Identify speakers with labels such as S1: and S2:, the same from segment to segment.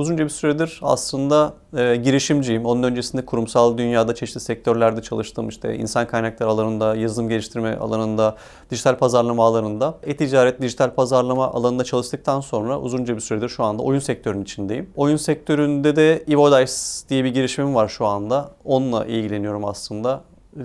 S1: uzunca bir süredir aslında e, girişimciyim. Onun öncesinde kurumsal dünyada çeşitli sektörlerde çalıştım. İşte insan kaynakları alanında, yazılım geliştirme alanında, dijital pazarlama alanında. E-ticaret, dijital pazarlama alanında çalıştıktan sonra uzunca bir süredir şu anda oyun sektörünün içindeyim. Oyun sektöründe de Evodice diye bir girişimim var şu anda. Onunla ilgileniyorum aslında.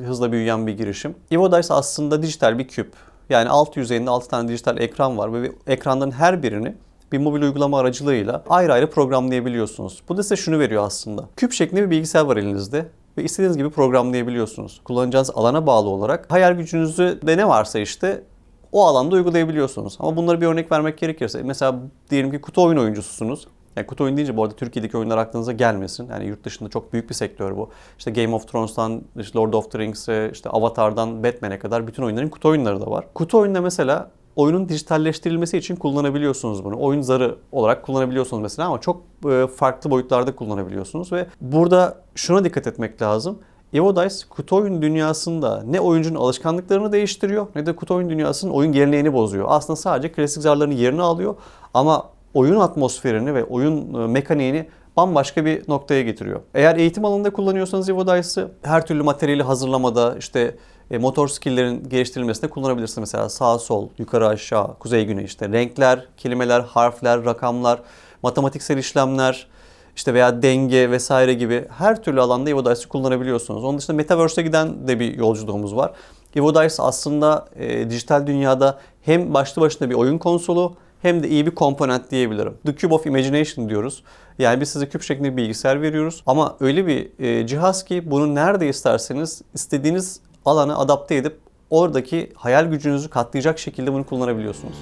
S1: Hızla büyüyen bir girişim. Evodice aslında dijital bir küp. Yani alt yüzeyinde 6 tane dijital ekran var ve ekranların her birini bir mobil uygulama aracılığıyla ayrı ayrı programlayabiliyorsunuz. Bu da size şunu veriyor aslında. Küp şeklinde bir bilgisayar var elinizde ve istediğiniz gibi programlayabiliyorsunuz. Kullanacağınız alana bağlı olarak hayal gücünüzü de ne varsa işte o alanda uygulayabiliyorsunuz. Ama bunları bir örnek vermek gerekirse mesela diyelim ki kutu oyun oyuncususunuz. Yani kutu oyun deyince bu arada Türkiye'deki oyunlar aklınıza gelmesin. Yani yurt dışında çok büyük bir sektör bu. İşte Game of Thrones'tan işte Lord of the Rings'e, işte Avatar'dan Batman'e kadar bütün oyunların kutu oyunları da var. Kutu oyunda mesela oyunun dijitalleştirilmesi için kullanabiliyorsunuz bunu. Oyun zarı olarak kullanabiliyorsunuz mesela ama çok e, farklı boyutlarda kullanabiliyorsunuz ve burada şuna dikkat etmek lazım. Evodice kutu oyun dünyasında ne oyuncunun alışkanlıklarını değiştiriyor ne de kutu oyun dünyasının oyun geleneğini bozuyor. Aslında sadece klasik zarların yerini alıyor ama oyun atmosferini ve oyun e, mekaniğini bambaşka bir noktaya getiriyor. Eğer eğitim alanında kullanıyorsanız Evodice'ı her türlü materyali hazırlamada işte e, motor skill'lerin geliştirilmesinde kullanabilirsiniz. Mesela sağ sol, yukarı aşağı, kuzey güney işte renkler, kelimeler, harfler, rakamlar, matematiksel işlemler, işte veya denge vesaire gibi her türlü alanda Evodice'ı kullanabiliyorsunuz. Onun dışında Metaverse'e giden de bir yolculuğumuz var. Evodice aslında e, dijital dünyada hem başlı başına bir oyun konsolu hem de iyi bir komponent diyebilirim. The Cube of Imagination diyoruz. Yani biz size küp şeklinde bir bilgisayar veriyoruz ama öyle bir e, cihaz ki bunu nerede isterseniz istediğiniz alana adapte edip oradaki hayal gücünüzü katlayacak şekilde bunu kullanabiliyorsunuz.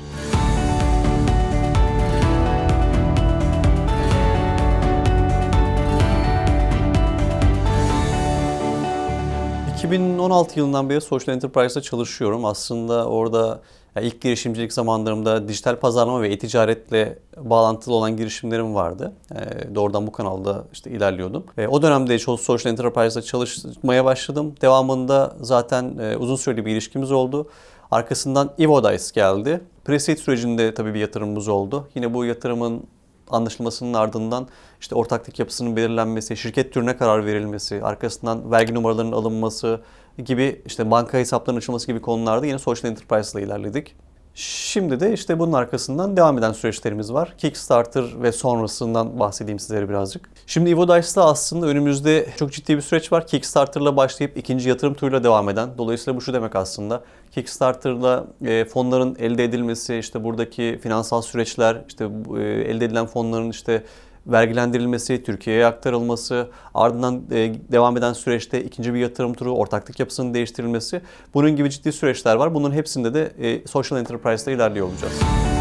S1: ...2016 yılından beri Social Enterprise'da çalışıyorum. Aslında orada yani ilk girişimcilik zamanlarımda dijital pazarlama ve e-ticaretle bağlantılı olan girişimlerim vardı. E, doğrudan bu kanalda işte ilerliyordum. E, o dönemde Social Enterprise'da çalışmaya başladım. Devamında zaten e, uzun süreli bir ilişkimiz oldu. Arkasından Evodice geldi. Preseed sürecinde tabii bir yatırımımız oldu. Yine bu yatırımın anlaşılmasının ardından işte ortaklık yapısının belirlenmesi, şirket türüne karar verilmesi, arkasından vergi numaralarının alınması gibi işte banka hesaplarının açılması gibi konularda yine Social Enterprise ile ilerledik. Şimdi de işte bunun arkasından devam eden süreçlerimiz var. Kickstarter ve sonrasından bahsedeyim sizlere birazcık. Şimdi Evodice'da aslında önümüzde çok ciddi bir süreç var. Kickstarter'la başlayıp ikinci yatırım turuyla devam eden. Dolayısıyla bu şu demek aslında. Kickstarter'la e, fonların elde edilmesi, işte buradaki finansal süreçler, işte e, elde edilen fonların işte vergilendirilmesi, Türkiye'ye aktarılması, ardından e, devam eden süreçte ikinci bir yatırım turu, ortaklık yapısının değiştirilmesi. Bunun gibi ciddi süreçler var. Bunun hepsinde de e, Social Enterprise'da ilerliyor olacağız.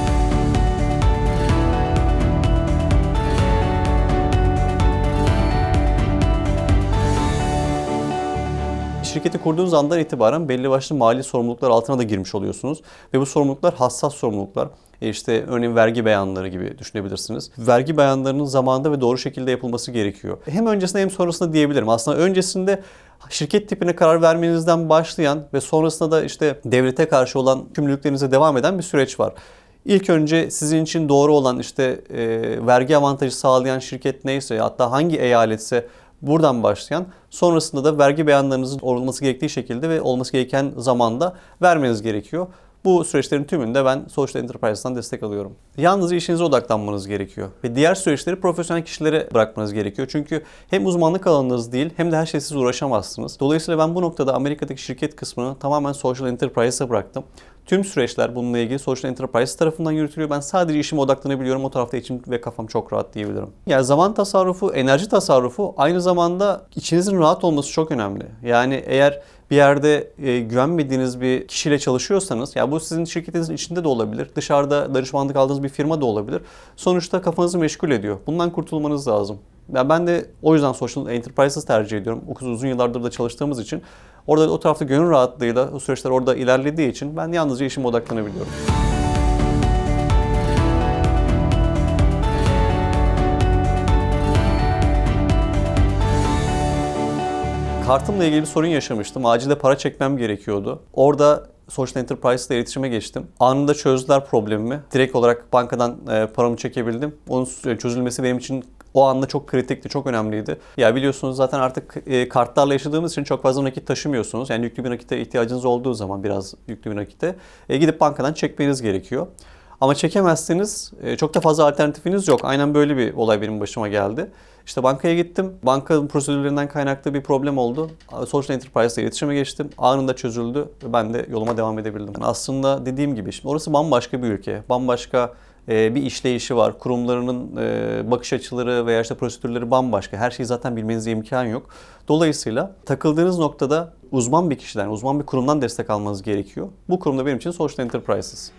S1: Şirketi kurduğunuz andan itibaren belli başlı mali sorumluluklar altına da girmiş oluyorsunuz. Ve bu sorumluluklar hassas sorumluluklar. E işte örneğin vergi beyanları gibi düşünebilirsiniz. Vergi beyanlarının zamanında ve doğru şekilde yapılması gerekiyor. Hem öncesinde hem sonrasında diyebilirim. Aslında öncesinde şirket tipine karar vermenizden başlayan ve sonrasında da işte devlete karşı olan kümlülüklerinize devam eden bir süreç var. İlk önce sizin için doğru olan işte e, vergi avantajı sağlayan şirket neyse hatta hangi eyaletse buradan başlayan sonrasında da vergi beyanlarınızın olması gerektiği şekilde ve olması gereken zamanda vermeniz gerekiyor. Bu süreçlerin tümünde ben Social Enterprise'dan destek alıyorum. Yalnızca işinize odaklanmanız gerekiyor. Ve diğer süreçleri profesyonel kişilere bırakmanız gerekiyor. Çünkü hem uzmanlık alanınız değil hem de her şey siz uğraşamazsınız. Dolayısıyla ben bu noktada Amerika'daki şirket kısmını tamamen Social Enterprise'a bıraktım. Tüm süreçler bununla ilgili Social Enterprise tarafından yürütülüyor. Ben sadece işime odaklanabiliyorum. O tarafta içim ve kafam çok rahat diyebilirim. Yani zaman tasarrufu, enerji tasarrufu aynı zamanda içinizin rahat olması çok önemli. Yani eğer bir yerde e, güvenmediğiniz bir kişiyle çalışıyorsanız, ya bu sizin şirketinizin içinde de olabilir, dışarıda danışmanlık aldığınız bir firma da olabilir. Sonuçta kafanızı meşgul ediyor. Bundan kurtulmanız lazım. Ya ben de o yüzden Social Enterprises tercih ediyorum. Uzun yıllardır da çalıştığımız için. Orada o tarafta gönül rahatlığıyla o süreçler orada ilerlediği için ben yalnızca işime odaklanabiliyorum. Kartımla ilgili bir sorun yaşamıştım. Acilde para çekmem gerekiyordu. Orada Social Enterprise ile iletişime geçtim. Anında çözdüler problemimi. Direkt olarak bankadan e, paramı çekebildim. Onun çözülmesi benim için o anda çok kritikti, çok önemliydi. Ya biliyorsunuz zaten artık e, kartlarla yaşadığımız için çok fazla nakit taşımıyorsunuz. Yani yüklü bir nakite ihtiyacınız olduğu zaman biraz yüklü bir nakite e, gidip bankadan çekmeniz gerekiyor. Ama çekemezsiniz. E, çok da fazla alternatifiniz yok. Aynen böyle bir olay benim başıma geldi. İşte bankaya gittim. Bankanın prosedürlerinden kaynaklı bir problem oldu. Social Enterprise ile iletişime geçtim. Anında çözüldü ve ben de yoluma devam edebildim. Yani aslında dediğim gibi şimdi orası bambaşka bir ülke. Bambaşka bir işleyişi var. Kurumlarının e, bakış açıları veya işte prosedürleri bambaşka. Her şeyi zaten bilmenize imkan yok. Dolayısıyla takıldığınız noktada uzman bir kişiden, uzman bir kurumdan destek almanız gerekiyor. Bu kurumda benim için Social Enterprises.